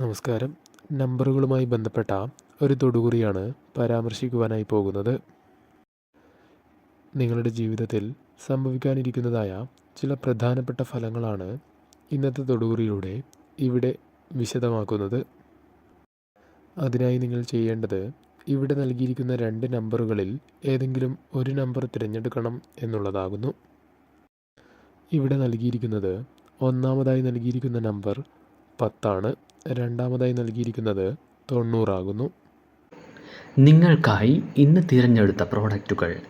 നമസ്കാരം. നമ്പറുകളുമായി ബന്ധപ്പെട്ട ഒരു തൊടുകുറിയാണ് പരാമർശിക്കുവാനായി പോകുന്നത്. നിങ്ങളുടെ ജീവിതത്തിൽ സംഭവിക്കാനിരിക്കുന്നതായ ചില പ്രധാനപ്പെട്ട ഫലങ്ങളാണ് ഇന്നത്തെ തൊടുകുറിയിലൂടെ ഇവിടെ വിശദമാക്കുന്നത്. അതിനായി നിങ്ങൾ ചെയ്യേണ്ടത് ഇവിടെ നൽകിയിരിക്കുന്ന രണ്ട് നമ്പറുകളിൽ ഏതെങ്കിലും ഒരു നമ്പർ തിരഞ്ഞെടുക്കണം എന്നുള്ളതാകുന്നു. ഇവിടെ നൽകിയിരിക്കുന്നത് ഒന്നാമതായി നൽകിയിരിക്കുന്ന നമ്പർ പത്താണ്. രണ്ടാമതായി നൽകിയിരിക്കുന്നത് തൊണ്ണൂറാകുന്നു. നിങ്ങൾക്കായി ഇന്ന് തിരഞ്ഞെടുത്ത പ്രോഡക്റ്റുകൾ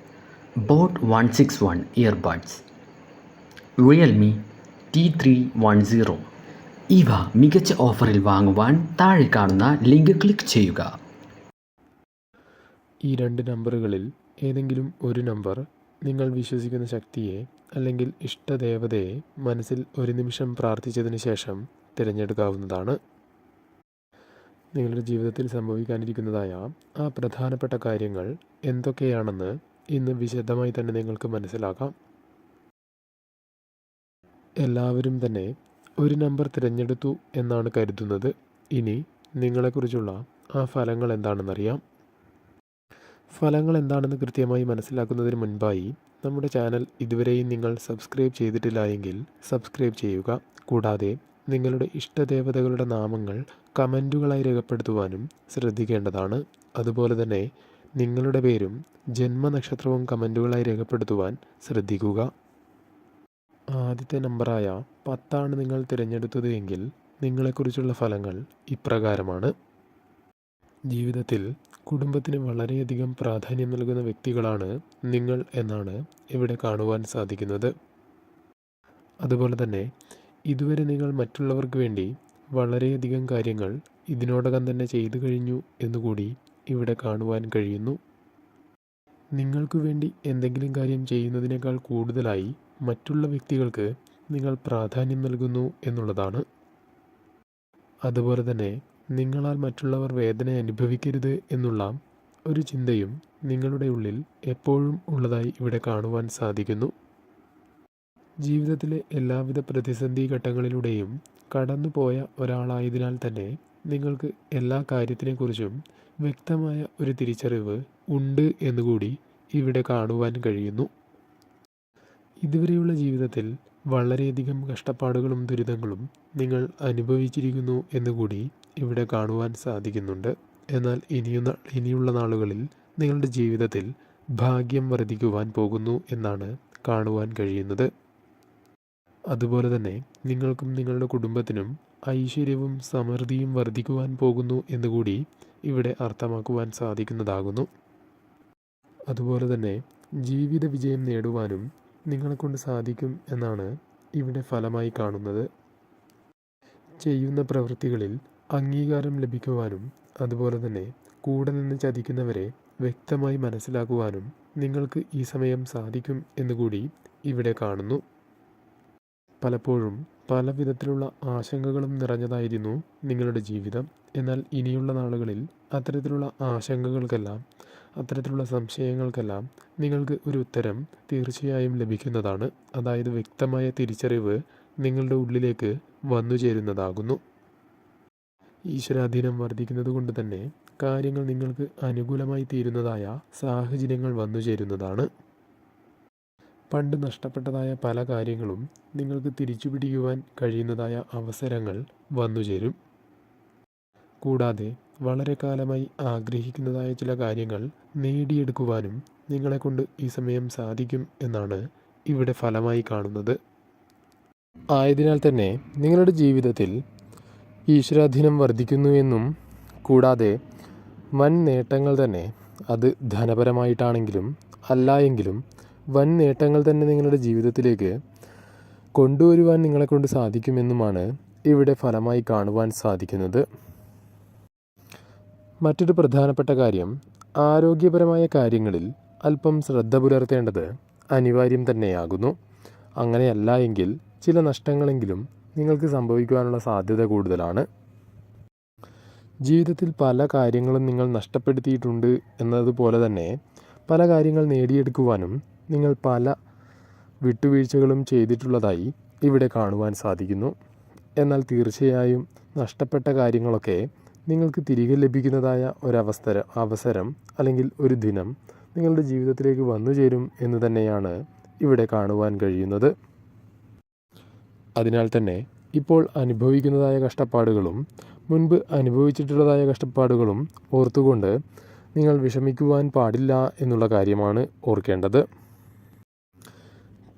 boAt one six one earbuds Realme T three one zero. ഇവ മികച്ച ഓഫറിൽ വാങ്ങുവാൻ താഴെ കാണുന്ന ലിങ്ക് ക്ലിക്ക് ചെയ്യുക. ഈ രണ്ട് നമ്പറുകളിൽ ഏതെങ്കിലും ഒരു നമ്പർ നിങ്ങൾ വിശ്വസിക്കുന്ന ശക്തിയെ അല്ലെങ്കിൽ ഇഷ്ടദേവതയെ മനസ്സിൽ ഒരു നിമിഷം പ്രാർത്ഥിച്ചതിന് ശേഷം തിരഞ്ഞെടുക്കാവുന്നതാണ്. നിങ്ങളുടെ ജീവിതത്തിൽ സംഭവിക്കാനിരിക്കുന്നതായ ആ പ്രധാനപ്പെട്ട കാര്യങ്ങൾ എന്തൊക്കെയാണെന്ന് ഇന്ന് വിശദമായി തന്നെ നിങ്ങൾക്ക് മനസ്സിലാക്കാം. എല്ലാവരും തന്നെ ഒരു നമ്പർ തിരഞ്ഞെടുത്തു എന്നാണ് കരുതുന്നത്. ഇനി നിങ്ങളെക്കുറിച്ചുള്ള ആ ഫലങ്ങൾ എന്താണെന്നറിയാം. ഫലങ്ങൾ എന്താണെന്ന് കൃത്യമായി മനസ്സിലാക്കുന്നതിന് മുൻപായി നമ്മുടെ ചാനൽ ഇതുവരെയും നിങ്ങൾ സബ്സ്ക്രൈബ് ചെയ്തിട്ടില്ല എങ്കിൽ സബ്സ്ക്രൈബ് ചെയ്യുക. കൂടാതെ നിങ്ങളുടെ ഇഷ്ടദേവതകളുടെ നാമങ്ങൾ കമന്റുകളായി രേഖപ്പെടുത്തുവാനും ശ്രദ്ധിക്കേണ്ടതാണ്. അതുപോലെ തന്നെ നിങ്ങളുടെ പേരും ജന്മനക്ഷത്രവും കമന്റുകളായി രേഖപ്പെടുത്തുവാൻ ശ്രദ്ധിക്കുക. ആദ്യത്തെ നമ്പറായ പത്താണ് നിങ്ങൾ തിരഞ്ഞെടുത്തത് എങ്കിൽ നിങ്ങളെക്കുറിച്ചുള്ള ഫലങ്ങൾ ഇപ്രകാരമാണ്. ജീവിതത്തിൽ കുടുംബത്തിന് വളരെയധികം പ്രാധാന്യം നൽകുന്ന വ്യക്തികളാണ് നിങ്ങൾ എന്നാണ് ഇവിടെ കാണുവാൻ സാധിക്കുന്നത്. അതുപോലെ തന്നെ ഇതുവരെ നിങ്ങൾ മറ്റുള്ളവർക്ക് വേണ്ടി വളരെയധികം കാര്യങ്ങൾ ഇതിനോടകം തന്നെ ചെയ്തു കഴിഞ്ഞു എന്നുകൂടി ഇവിടെ കാണുവാൻ കഴിയുന്നു. നിങ്ങൾക്ക് വേണ്ടി എന്തെങ്കിലും കാര്യം ചെയ്യുന്നതിനേക്കാൾ കൂടുതലായി മറ്റുള്ള വ്യക്തികൾക്ക് നിങ്ങൾ പ്രാധാന്യം നൽകുന്നു എന്നുള്ളതാണ്. അതുപോലെ തന്നെ നിങ്ങളാൽ മറ്റുള്ളവർ വേദന അനുഭവിക്കരുത് എന്നുള്ള ഒരു ചിന്തയും നിങ്ങളുടെ ഉള്ളിൽ എപ്പോഴും ഉള്ളതായി ഇവിടെ കാണുവാൻ സാധിക്കുന്നു. ജീവിതത്തിലെ എല്ലാവിധ പ്രതിസന്ധി ഘട്ടങ്ങളിലൂടെയും കടന്നുപോയ ഒരാളായതിനാൽ തന്നെ നിങ്ങൾക്ക് എല്ലാ കാര്യത്തിനെക്കുറിച്ചും വ്യക്തമായ ഒരു തിരിച്ചറിവ് ഉണ്ട് എന്നുകൂടി ഇവിടെ കാണുവാൻ കഴിയുന്നു. ഇതുവരെയുള്ള ജീവിതത്തിൽ വളരെയധികം കഷ്ടപ്പാടുകളും ദുരിതങ്ങളും നിങ്ങൾ അനുഭവിച്ചിരിക്കുന്നു എന്നുകൂടി ഇവിടെ കാണുവാൻ സാധിക്കുന്നുണ്ട്. എന്നാൽ ഇനിയുന്ന ഇനിയുള്ള നാളുകളിൽ നിങ്ങളുടെ ജീവിതത്തിൽ ഭാഗ്യം വർദ്ധിക്കുവാൻ പോകുന്നു എന്നാണ് കാണുവാൻ കഴിയുന്നത്. അതുപോലെ തന്നെ നിങ്ങൾക്കും നിങ്ങളുടെ കുടുംബത്തിനും ഐശ്വര്യവും സമൃദ്ധിയും വർദ്ധിക്കുവാൻ പോകുന്നു എന്നുകൂടി ഇവിടെ അർത്ഥമാക്കുവാൻ സാധിക്കുന്നതാകുന്നു. അതുപോലെ തന്നെ ജീവിത വിജയം നേടുവാനും നിങ്ങളെക്കൊണ്ട് സാധിക്കും എന്നാണ് ഇവിടെ ഫലമായി കാണുന്നത്. ചെയ്യുന്ന പ്രവൃത്തികളിൽ അംഗീകാരം ലഭിക്കുവാനും അതുപോലെ തന്നെ കൂടെ നിന്ന് ചതിക്കുന്നവരെ വ്യക്തമായി മനസ്സിലാക്കുവാനും നിങ്ങൾക്ക് ഈ സമയം സാധിക്കും എന്നുകൂടി ഇവിടെ കാണുന്നു. പലപ്പോഴും പല വിധത്തിലുള്ള ആശങ്കകളും നിറഞ്ഞതായിരുന്നു നിങ്ങളുടെ ജീവിതം. എന്നാൽ ഇനിയുള്ള നാളുകളിൽ അത്തരത്തിലുള്ള ആശങ്കകൾക്കെല്ലാം അത്തരത്തിലുള്ള സംശയങ്ങൾക്കെല്ലാം നിങ്ങൾക്ക് ഒരു ഉത്തരം തീർച്ചയായും ലഭിക്കുന്നതാണ്. അതായത് വ്യക്തമായ തിരിച്ചറിവ് നിങ്ങളുടെ ഉള്ളിലേക്ക് വന്നു ചേരുന്നതാകുന്നു. ഈശ്വരാധീനം വർദ്ധിക്കുന്നത് കൊണ്ട് തന്നെ കാര്യങ്ങൾ നിങ്ങൾക്ക് അനുകൂലമായി തീരുന്നതായ സാഹചര്യങ്ങൾ വന്നു ചേരുന്നതാണ്. പണ്ട് നഷ്ടപ്പെട്ടതായ പല കാര്യങ്ങളും നിങ്ങൾക്ക് തിരിച്ചു പിടിക്കുവാൻ കഴിയുന്നതായ അവസരങ്ങൾ വന്നുചേരും കൂടാതെ വളരെ കാലമായി ആഗ്രഹിക്കുന്നതായ ചില കാര്യങ്ങൾ നേടിയെടുക്കുവാനും നിങ്ങളെക്കൊണ്ട് ഈ സമയം സാധിക്കും എന്നാണ് ഇവിടെ ഫലമായി കാണുന്നത്. ആയതിനാൽ തന്നെ നിങ്ങളുടെ ജീവിതത്തിൽ ഈശ്വരാധീനം വർദ്ധിക്കുന്നു എന്നും കൂടാതെ വൻ നേട്ടങ്ങൾ തന്നെ അത് ധനപരമായിട്ടാണെങ്കിലും അല്ല എങ്കിലും വൻ നേട്ടങ്ങൾ തന്നെ നിങ്ങളുടെ ജീവിതത്തിലേക്ക് കൊണ്ടുവരുവാൻ നിങ്ങളെക്കൊണ്ട് സാധിക്കുമെന്നുമാണ് ഇവിടെ ഫലമായി കാണുവാൻ സാധിക്കുന്നത്. മറ്റൊരു പ്രധാനപ്പെട്ട കാര്യം ആരോഗ്യപരമായ കാര്യങ്ങളിൽ അല്പം ശ്രദ്ധ പുലർത്തേണ്ടത് അനിവാര്യം തന്നെയാകുന്നു. അങ്ങനെയല്ല എങ്കിൽ ചില നഷ്ടങ്ങളെങ്കിലും നിങ്ങൾക്ക് സംഭവിക്കുവാനുള്ള സാധ്യത കൂടുതലാണ്. ജീവിതത്തിൽ പല കാര്യങ്ങളും നിങ്ങൾ നഷ്ടപ്പെടുത്തിയിട്ടുണ്ട് എന്നതുപോലെ തന്നെ പല കാര്യങ്ങൾ നേടിയെടുക്കുവാനും നിങ്ങൾ പല വിട്ടുവീഴ്ചകളും ചെയ്തിട്ടുള്ളതായി ഇവിടെ കാണുവാൻ സാധിക്കുന്നു. എന്നാൽ തീർച്ചയായും നഷ്ടപ്പെട്ട കാര്യങ്ങളൊക്കെ നിങ്ങൾക്ക് തിരികെ ലഭിക്കുന്നതായ ഒരവസര അവസരം അല്ലെങ്കിൽ ഒരു ദിനം നിങ്ങളുടെ ജീവിതത്തിലേക്ക് വന്നു ചേരും എന്ന് തന്നെയാണ് ഇവിടെ കാണുവാൻ കഴിയുന്നത്. അതിനാൽ തന്നെ ഇപ്പോൾ അനുഭവിക്കുന്നതായ കഷ്ടപ്പാടുകളും മുൻപ് അനുഭവിച്ചിട്ടുള്ളതായ കഷ്ടപ്പാടുകളും ഓർത്തുകൊണ്ട് നിങ്ങൾ വിഷമിക്കുവാൻ പാടില്ല എന്നുള്ള കാര്യമാണ് ഓർക്കേണ്ടത്.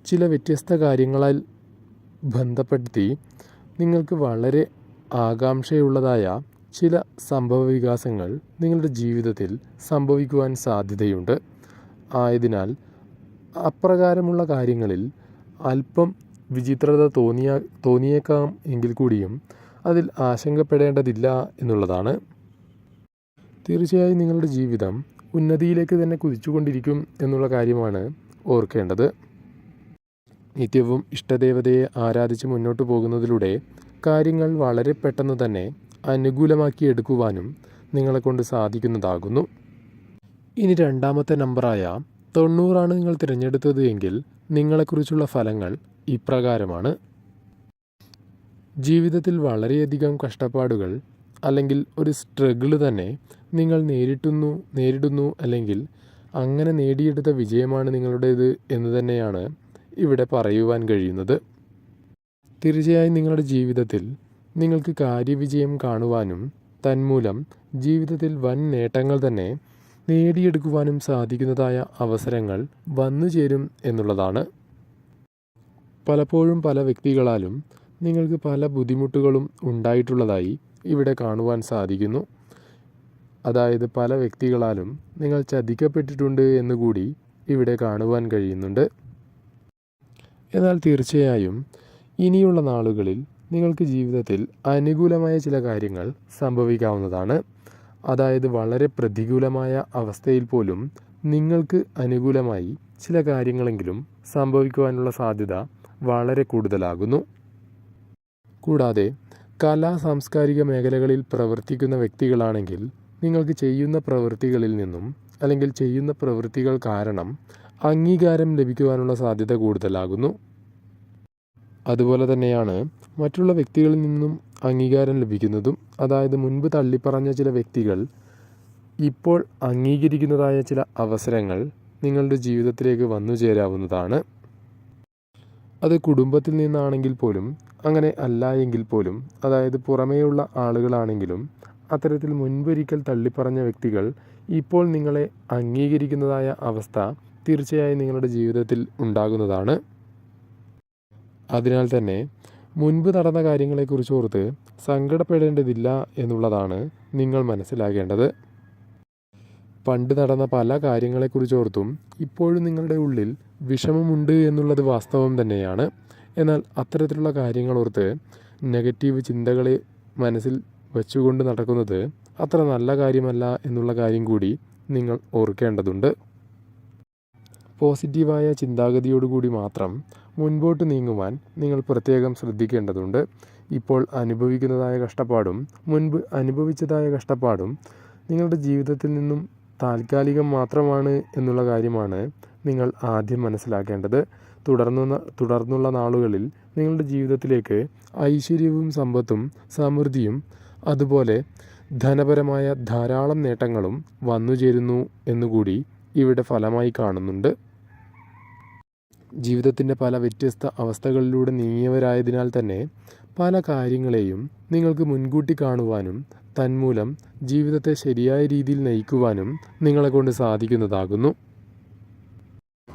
ചില വ്യത്യസ്ത കാര്യങ്ങളാൽ ബന്ധപ്പെടുത്തി നിങ്ങൾക്ക് വളരെ ആകാംക്ഷയുള്ളതായ ചില സംഭവ വികാസങ്ങൾ നിങ്ങളുടെ ജീവിതത്തിൽ സംഭവിക്കുവാൻ സാധ്യതയുണ്ട്. ആയതിനാൽ അപ്രകാരമുള്ള കാര്യങ്ങളിൽ അല്പം വിചിത്രത തോന്നിയ തോന്നിയേക്കാം എങ്കിൽ കൂടിയും അതിൽ ആശങ്കപ്പെടേണ്ടതില്ല എന്നുള്ളതാണ്. തീർച്ചയായും നിങ്ങളുടെ ജീവിതം ഉന്നതിയിലേക്ക് തന്നെ കുതിച്ചുകൊണ്ടിരിക്കും എന്നുള്ള കാര്യമാണ് ഓർക്കേണ്ടത്. നിത്യവും ഇഷ്ടദേവതയെ ആരാധിച്ച് മുന്നോട്ട് പോകുന്നതിലൂടെ കാര്യങ്ങൾ വളരെ പെട്ടെന്ന് തന്നെ അനുകൂലമാക്കി എടുക്കുവാനും നിങ്ങളെ കൊണ്ട് സാധിക്കുന്നതാകുന്നു. ഇനി രണ്ടാമത്തെ നമ്പറായ തൊണ്ണൂറാണ് നിങ്ങൾ തിരഞ്ഞെടുത്തത് എങ്കിൽ നിങ്ങളെക്കുറിച്ചുള്ള ഫലങ്ങൾ ഇപ്രകാരമാണ്. ജീവിതത്തിൽ വളരെയധികം കഷ്ടപ്പാടുകൾ അല്ലെങ്കിൽ ഒരു സ്ട്രഗിൾ തന്നെ നിങ്ങൾ നേരിട്ടുന്നു നേരിടുന്നു അല്ലെങ്കിൽ അങ്ങനെ നേടിയെടുത്ത വിജയമാണ് നിങ്ങളുടേത് എന്ന് തന്നെയാണ് ഇവിടെ പറയുവാൻ കഴിയുന്നത്. തീർച്ചയായും നിങ്ങളുടെ ജീവിതത്തിൽ നിങ്ങൾക്ക് കാര്യവിജയം കാണുവാനും തന്മൂലം ജീവിതത്തിൽ വൻ നേട്ടങ്ങൾ തന്നെ നേടിയെടുക്കുവാനും സാധിക്കുന്നതായ അവസരങ്ങൾ വന്നു ചേരും എന്നുള്ളതാണ്. പലപ്പോഴും പല വ്യക്തികളാലും നിങ്ങൾക്ക് പല ബുദ്ധിമുട്ടുകളും ഉണ്ടായിട്ടുള്ളതായി ഇവിടെ കാണുവാൻ സാധിക്കുന്നു. അതായത് പല വ്യക്തികളാലും നിങ്ങൾ ചതിക്കപ്പെട്ടിട്ടുണ്ട് എന്നുകൂടി ഇവിടെ കാണുവാൻ കഴിയുന്നുണ്ട്. എന്നാൽ തീർച്ചയായും ഇനിയുള്ള നാളുകളിൽ നിങ്ങൾക്ക് ജീവിതത്തിൽ അനുകൂലമായ ചില കാര്യങ്ങൾ സംഭവിക്കാവുന്നതാണ്. അതായത് വളരെ പ്രതികൂലമായ അവസ്ഥയിൽ പോലും നിങ്ങൾക്ക് അനുകൂലമായി ചില കാര്യങ്ങളെങ്കിലും സംഭവിക്കുവാനുള്ള സാധ്യത വളരെ കൂടുതലാകുന്നു. കൂടാതെ കലാ സാംസ്കാരിക മേഖലകളിൽ പ്രവർത്തിക്കുന്ന വ്യക്തികളാണെങ്കിൽ നിങ്ങൾക്ക് ചെയ്യുന്ന പ്രവൃത്തികളിൽ നിന്നും അല്ലെങ്കിൽ ചെയ്യുന്ന പ്രവൃത്തികൾ കാരണം അംഗീകാരം ലഭിക്കുവാനുള്ള സാധ്യത കൂടുതലാകുന്നു. അതുപോലെ തന്നെയാണ് മറ്റുള്ള വ്യക്തികളിൽ നിന്നും അംഗീകാരം ലഭിക്കുന്നതും അതായത് മുൻപ് തള്ളിപ്പറഞ്ഞ ചില വ്യക്തികൾ ഇപ്പോൾ അംഗീകരിക്കുന്നതായ ചില അവസരങ്ങൾ നിങ്ങളുടെ ജീവിതത്തിലേക്ക് വന്നു ചേരാവുന്നതാണ്. അത് കുടുംബത്തിൽ നിന്നാണെങ്കിൽ പോലും അങ്ങനെ അല്ല എങ്കിൽ പോലും അതായത് പുറമേയുള്ള ആളുകളാണെങ്കിലും അത്തരത്തിൽ മുൻപൊരിക്കൽ തള്ളിപ്പറഞ്ഞ വ്യക്തികൾ ഇപ്പോൾ നിങ്ങളെ അംഗീകരിക്കുന്നതായ അവസ്ഥ തീർച്ചയായും നിങ്ങളുടെ ജീവിതത്തിൽ ഉണ്ടാകുന്നതാണ്. അതിനാൽ തന്നെ മുൻപ് നടന്ന കാര്യങ്ങളെക്കുറിച്ച് ഓർത്ത് സങ്കടപ്പെടേണ്ടതില്ല എന്നുള്ളതാണ് നിങ്ങൾ മനസ്സിലാക്കേണ്ടത് പണ്ട് നടന്ന പല കാര്യങ്ങളെക്കുറിച്ച് ഓർത്തും ഇപ്പോഴും നിങ്ങളുടെ ഉള്ളിൽ വിഷമമുണ്ട് എന്നുള്ളത് വാസ്തവം തന്നെയാണ്. എന്നാൽ അത്തരത്തിലുള്ള കാര്യങ്ങൾ ഓർത്ത് നെഗറ്റീവ് ചിന്തകളെ മനസ്സിൽ വെച്ചുകൊണ്ട് നടക്കുന്നത് അത്ര നല്ല കാര്യമല്ല എന്നുള്ള കാര്യം കൂടി നിങ്ങൾ ഓർക്കേണ്ടതുണ്ട്. പോസിറ്റീവായ ചിന്താഗതിയോടുകൂടി മാത്രം മുൻപോട്ട് നീങ്ങുവാൻ നിങ്ങൾ പ്രത്യേകം ശ്രദ്ധിക്കേണ്ടതുണ്ട്. ഇപ്പോൾ അനുഭവിക്കുന്നതായ കഷ്ടപ്പാടും മുൻപ് അനുഭവിച്ചതായ കഷ്ടപ്പാടും നിങ്ങളുടെ ജീവിതത്തിൽ നിന്നും താൽക്കാലികം മാത്രമാണ് എന്നുള്ള കാര്യമാണ് നിങ്ങൾ ആദ്യം മനസ്സിലാക്കേണ്ടത്. തുടർന്നു തുടർന്നുള്ള നാളുകളിൽ നിങ്ങളുടെ ജീവിതത്തിലേക്ക് ഐശ്വര്യവും സമ്പത്തും സമൃദ്ധിയും അതുപോലെ ധനപരമായ ധാരാളം നേട്ടങ്ങളും വന്നു ചേരുന്നു എന്നുകൂടി ഇവിടെ ഫലമായി കാണുന്നുണ്ട്. ജീവിതത്തിന്റെ പല വ്യത്യസ്ത അവസ്ഥകളിലൂടെ നീങ്ങിയവരായതിനാൽ തന്നെ പല കാര്യങ്ങളെയും നിങ്ങൾക്ക് മുൻകൂട്ടി കാണുവാനും തന്മൂലം ജീവിതത്തെ ശരിയായ രീതിയിൽ നയിക്കുവാനും നിങ്ങളെ കൊണ്ട് സാധിക്കുന്നതാകുന്നു.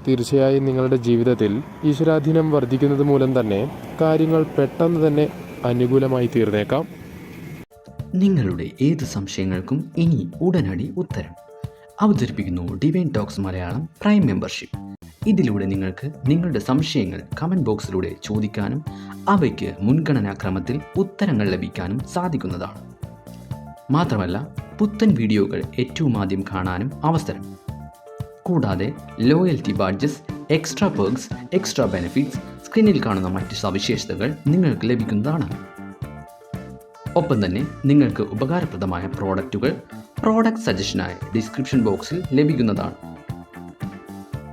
തീർച്ചയായും നിങ്ങളുടെ ജീവിതത്തിൽ ഈശ്വരാധീനം വർദ്ധിക്കുന്നത് മൂലം തന്നെ കാര്യങ്ങൾ പെട്ടെന്ന് തന്നെ അനുകൂലമായി തീർന്നേക്കാം. നിങ്ങളുടെ ഏത് സംശയങ്ങൾക്കും ഇനി ഉടനടി ഉത്തരം. അവതരിപ്പിക്കുന്നു Divine Talks Malayalam prime membership ഇതിലൂടെ നിങ്ങൾക്ക് നിങ്ങളുടെ സംശയങ്ങൾ കമന്റ് ബോക്സിലൂടെ ചോദിക്കാനും അവയ്ക്ക് മുൻഗണനാക്രമത്തിൽ ഉത്തരങ്ങൾ ലഭിക്കാനും സാധിക്കുന്നതാണ്. മാത്രമല്ല പുത്തൻ വീഡിയോകൾ ഏറ്റവും ആദ്യം കാണാനും അവസരം. കൂടാതെ loyalty badges extra perks extra benefits സ്ക്രീനിൽ കാണുന്ന മറ്റ് സവിശേഷതകൾ നിങ്ങൾക്ക് ലഭിക്കുന്നതാണ്. ഒപ്പം തന്നെ നിങ്ങൾക്ക് ഉപകാരപ്രദമായ പ്രോഡക്റ്റുകൾ പ്രോഡക്റ്റ് സജഷനായി ഡിസ്ക്രിപ്ഷൻ ബോക്സിൽ ലഭിക്കുന്നതാണ്.